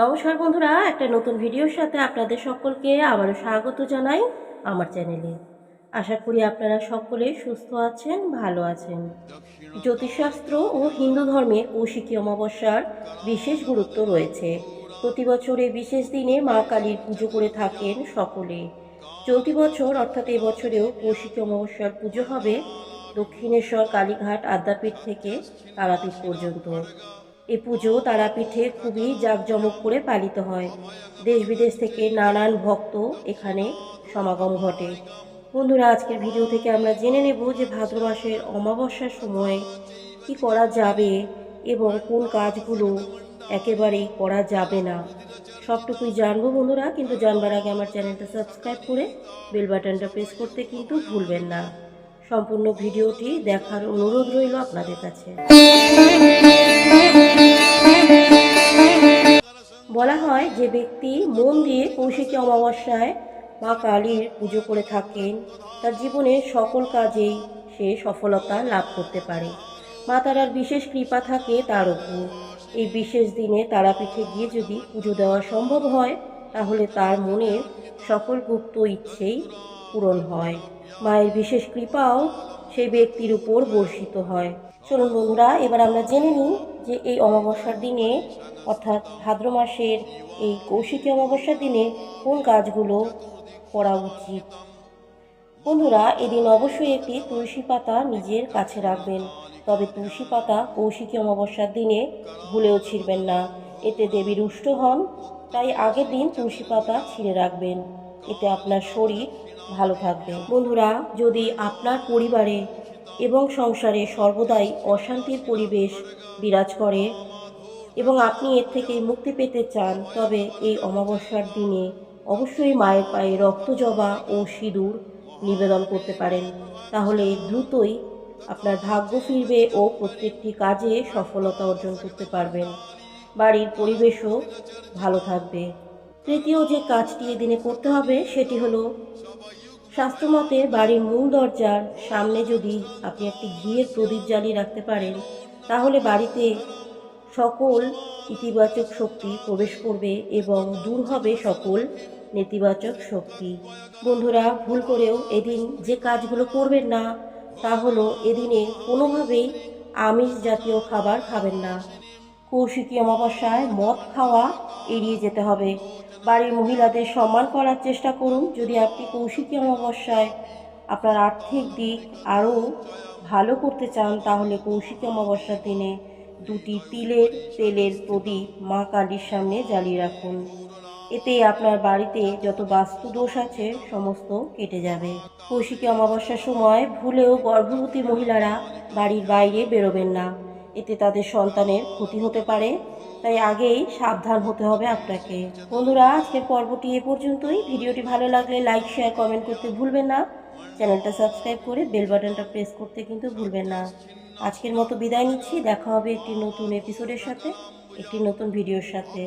নমস্কার বন্ধুরা, একটা নতুন ভিডিওর সাথে আপনাদের সকলকে আবারও স্বাগত জানাই আমার চ্যানেলে। আশা করি আপনারা সকলে সুস্থ আছেন, ভালো আছেন। জ্যোতিষশাস্ত্র ও হিন্দু ধর্মে কৌশিকী অমাবস্যার বিশেষ গুরুত্ব রয়েছে। প্রতি বছর বিশেষ দিনে মা কালীর পুজো করে থাকেন সকলে। চলতি বছর, অর্থাৎ এবছরেও কৌশিকী অমাবস্যার পুজো হবে দক্ষিণেশ্বর, কালীঘাট, আদ্যাপীঠ থেকে তারাপীঠ পর্যন্ত। এই পুজো তারাপীঠে খুবই জাঁকজমক করে পালিত হয়। দেশ বিদেশ থেকে নানান ভক্ত এখানে সমাগম ঘটে। বন্ধুরা, আজকের ভিডিও থেকে আমরা জেনে নেব যে ভাদ্র মাসের অমাবস্যার সময় কি করা যাবে এবং কোন কাজগুলো একেবারেই করা যাবে না। সবটুকুই জানব বন্ধুরা, কিন্তু জানবার আগে আমার চ্যানেলটা সাবস্ক্রাইব করে বেল বাটনটা প্রেস করতে কিন্তু ভুলবেন না। সম্পূর্ণ ভিডিওটি দেখার অনুরোধ রইল আপনাদের কাছে। বলা হয় যে ব্যক্তি মন দিয়ে কৌশিকী অমাবস্যায় মা কালীর পুজো করে থাকেন, তার জীবনের সকল কাজেই সে সফলতা লাভ করতে পারে। মা তারার বিশেষ কৃপা থাকে তার উপর। এই বিশেষ দিনে তারাপীঠে গিয়ে যদি পুজো দেওয়া সম্ভব হয়, তাহলে তার মনের সকল গুপ্ত ইচ্ছেই পূরণ হয়। মায়ের বিশেষ কৃপাও সেই ব্যক্তির উপর বর্ষিত হয়। চলুন বন্ধুরা, এবার আমরা জেনে নিই যে এই অমাবস্যার দিনে, অর্থাৎ ভাদ্র মাসের এই কৌশিকী অমাবস্যার দিনে কোন কাজগুলো করা উচিত? বন্ধুরা, এদিন অবশ্যই একটি তুলসী পাতা নিজের কাছে রাখবেন। তবে তুলসী পাতা কৌশিকী অমাবস্যার দিনে ভুলেও ছিঁড়বেন না। এতে দেবী রুষ্ট হন, তাই আগের দিন তুলসী পাতা ছিঁড়ে রাখবেন। এতে আপনার শরীর ভালো থাকবে। বন্ধুরা, যদি আপনার পরিবারে এবং সংসারে সর্বদাই অশান্তির পরিবেশ বিরাজ করে এবং আপনি এর থেকে মুক্তি পেতে চান, তবে এই অমাবস্যার দিনে অবশ্যই মায়ের পায়ে রক্ত জবা ও সিঁদুর নিবেদন করতে পারেন। তাহলে দ্রুতই আপনার ভাগ্য ফিরবে ও প্রত্যেকটি কাজে সফলতা অর্জন করতে পারবেন। বাড়ির পরিবেশও ভালো থাকবে। তৃতীয় যে কাজটি এদিনে করতে হবে সেটি হলো শাস্ত্রমতে বাড়ির মূল দরজার সামনে যদি আপনি একটি ঘিয়ের প্রদীপ জ্বালিয়ে রাখতে পারেন, তাহলে বাড়িতে সকল ইতিবাচক শক্তি প্রবেশ করবে এবং দূর হবে সকল নেতিবাচক শক্তি। বন্ধুরা, ভুল করেও এদিন যে কাজগুলো করবেন না, তা হলো এদিনে কোনোভাবেই আমিষ জাতীয় খাবার খাবেন না। কৌশিকী অমাবস্যায় মদ খাওয়া এড়িয়ে যেতে হবে। বাড়ির মহিলাদের সম্মান করার চেষ্টা করুন। যদি আপনি কৌশিকী অমাবস্যায় আপনার আর্থিক দিক আরও ভালো করতে চান, তাহলে কৌশিকী অমাবস্যার দিনে দুটি তিলের তেলের প্রদীপ মা কালীর সামনে জ্বালিয়ে রাখুন। এতে আপনার বাড়িতে যত বাস্তু দোষ আছে, সমস্ত কেটে যাবে। কৌশিকী অমাবস্যার সময় ভুলেও গর্ভবতী মহিলারা বাড়ির বাইরে বেরোবেন না। এতে তাদের সন্তানের ক্ষতি হতে পারে। তাই আগেই সাবধান হতে হবে আপনাকে। বন্ধুরা, আজকের পর্বটি এ পর্যন্তই। ভিডিওটি ভালো লাগলে লাইক শেয়ার কমেন্ট করতে ভুলবেন না। চ্যানেলটা সাবস্ক্রাইব করে বেল বাটনটা প্রেস করতে কিন্তু ভুলবেন না। আজকের মতো বিদায় নিচ্ছি। দেখা হবে একটি নতুন এপিসোডের সাথে, একটি নতুন ভিডিওর সাথে।